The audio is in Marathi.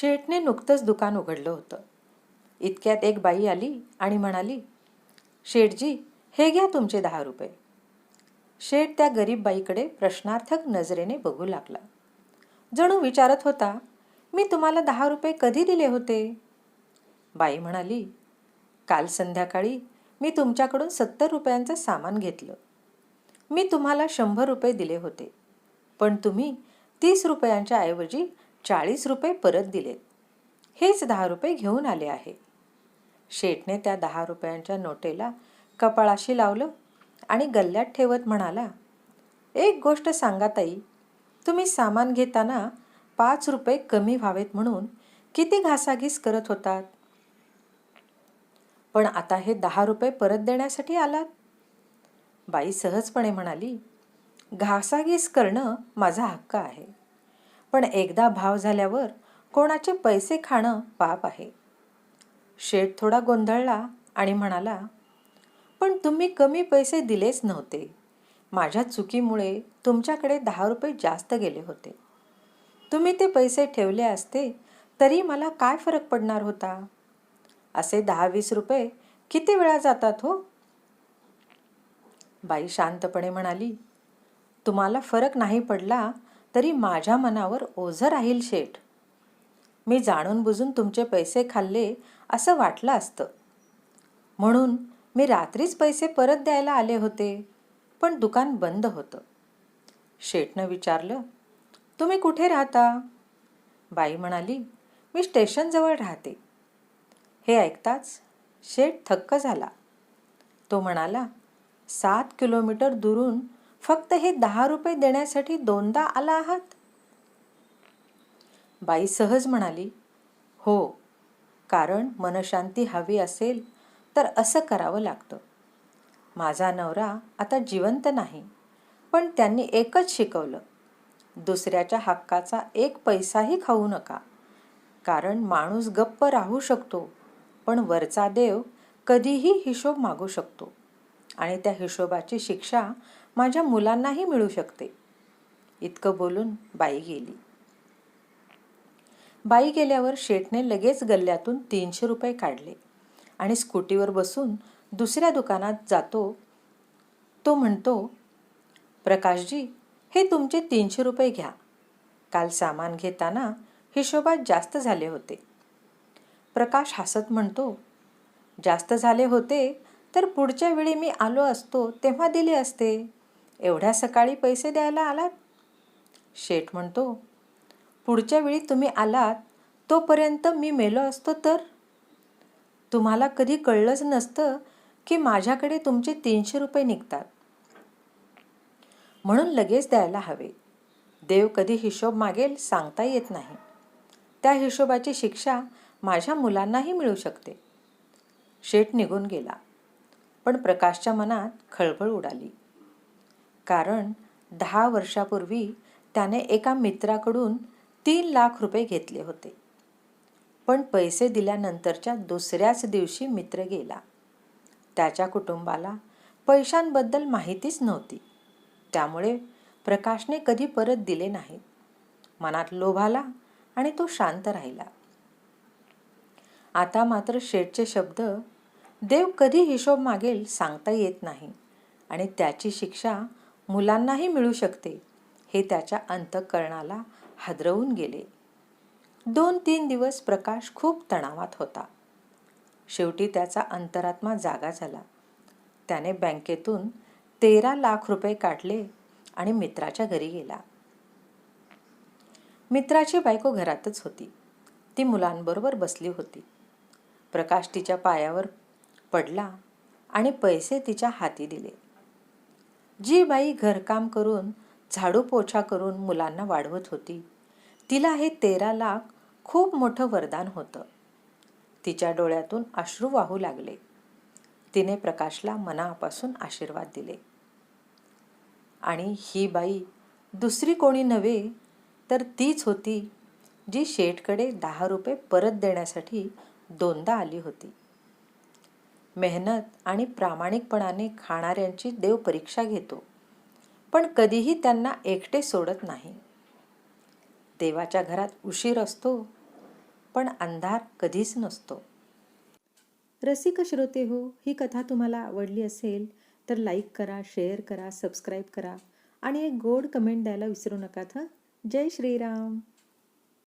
शेठने नुकतंच दुकान उघडलं होतं. इतक्यात एक बाई आली आणि म्हणाली शेठजी हे घ्या तुमचे दहा रुपये. शेठ त्या गरीब बाईकडे प्रश्नार्थक नजरेने बघू लागला. जणू विचारत होता मी तुम्हाला दहा रुपये कधी दिले होते? बाई म्हणाली काल संध्याकाळी मी तुमच्याकडून सत्तर रुपयांचं सामान घेतलं. मी तुम्हाला शंभर रुपये दिले होते पण तुम्ही तीस रुपयांच्या ऐवजी चाळीस रुपये परत दिलेत हेच दहा रुपये घेऊन आले आहे. शेठने त्या दहा रुपयांच्या नोटेला कपाळाशी लावलं आणि गल्ल्यात ठेवत म्हणाला एक गोष्ट सांगा ताई तुम्ही सामान घेताना पाच रुपये कमी व्हावेत म्हणून किती घासाघीस करत होतात? पण आता हे दहा रुपये परत देण्यासाठी आलात. बाई सहजपणे म्हणाली घासाघीस करणं माझा हक्क आहे. पण एकदा भाव झाल्यावर कोणाचे पैसे खाणं पाप आहे. शेठ थोडा गोंधळला आणि म्हणाला पण तुम्ही कमी पैसे दिलेच नव्हते. माझ्या चुकीमुळे तुमच्याकडे दहा रुपये जास्त गेले होते. तुम्ही ते पैसे ठेवले असते तरी मला काय फरक पडणार होता? असे दहा वीस रुपये किती वेळा जातात हो? बाई शांतपणे म्हणाली तुम्हाला फरक नाही पडला तरी माझ्या मनावर ओझं राहील शेठ. मी जाणून बुजून तुमचे पैसे खाल्ले असं वाटलं असतं. म्हणून मी रात्रीच पैसे परत द्यायला आले होते पण दुकान बंद होतं. शेठनं विचारलं तुम्ही कुठे राहता? बाई म्हणाली मी स्टेशनजवळ राहते. हे ऐकताच शेठ थक्क झाला. तो म्हणाला सात किलोमीटर दुरून फक्त हे दहा रुपये देण्यासाठी दोनदा आला आहात? बाई सहज म्हणाली हो कारण मनशांती हवी असेल तर असं करावं लागतं. माझा नवरा आता जिवंत नाही पण त्यांनी एकच शिकवलं दुसऱ्याच्या हक्काचा एक पैसाही खाऊ नका. कारण माणूस गप्प राहू शकतो पण वरचा देव कधीही हिशोब मागू शकतो. आणि त्या हिशोबाची शिक्षा माझ्या मुलांनाही मिळू शकते. इतकं बोलून बाई गेली. बाई गेल्यावर शेठने लगेच गल्ल्यातून तीनशे रुपये काढले आणि स्कूटीवर बसून दुसऱ्या दुकानात जातो. तो म्हणतो प्रकाशजी हे तुमचे तीनशे रुपये घ्या. काल सामान घेताना हिशोबात जास्त झाले होते. प्रकाश हसत म्हणतो जास्त झाले होते तर पुढच्या वेळी मी आलो असतो तेव्हा दिले असते. एवढ्या सकाळी पैसे द्यायला आलात? शेठ म्हणतो पुढच्या वेळी तुम्ही आलात तोपर्यंत मी मेलो असतो तर? तुम्हाला कधी कळलंच नसतं की माझ्याकडे तुमचे तीनशे रुपये निघतात. म्हणून लगेच द्यायला हवे. देव कधी हिशोब मागेल सांगता येत नाही. त्या हिशोबाची शिक्षा माझ्या मुलांनाही मिळू शकते. शेठ निघून गेला. पण प्रकाशच्या मनात खळबळ उडाली. कारण दहा वर्षापूर्वी त्याने एका मित्राकडून तीन लाख रुपये घेतले होते. पण पैसे दिल्यानंतरच्या दुसऱ्याच दिवशी मित्र गेला. त्याच्या कुटुंबाला पैशांबद्दल माहितीच नव्हती. त्यामुळे प्रकाशने कधी परत दिले नाहीत मनात लोभ आला आणि तो शांत राहिला. आता मात्र शेठचे शब्द देव कधी हिशोब मागेल सांगता येत नाही आणि त्याची शिक्षा मुलांनाही मिळू शकते. हे त्याच्या अंतःकरणाला हादरवून गेले. दोन तीन दिवस प्रकाश खूप तणावात होता. शेवटी त्याचा अंतरात्मा जागा झाला. त्याने बँकेतून तेरा लाख रुपये काढले आणि मित्राच्या घरी गेला. मित्राची बायको घरातच होती. ती मुलांबरोबर बसली होती. प्रकाश तिच्या पायावर पडला आणि पैसे तिच्या हाती दिले. जी बाई घरकाम करून झाडू पोछा करून मुलांना वाढवत होती. तिला हे तेरा लाख खूप मोठं वरदान होतं. तिच्या डोळ्यातून अश्रू वाहू लागले. तिने प्रकाशला मनापासून आशीर्वाद दिले. आणि ही बाई दुसरी कोणी नव्हे तर तीच होती जी शेठकडे दहा रुपये परत देण्यासाठी दोनदा आली होती. मेहनत आणि प्रामाणिकपणाने खाणाऱ्यांची देवपरीक्षा घेतो. पण कधीही त्यांना एकटे सोडत नाही. देवाच्या घरात उशीर असतो पण अंधार कधीच नसतो. रसिक श्रोते हो ही कथा तुम्हाला आवडली असेल तर लाईक करा शेअर करा सबस्क्राईब करा आणि एक गोड कमेंट द्यायला विसरू नका हं जय श्रीराम.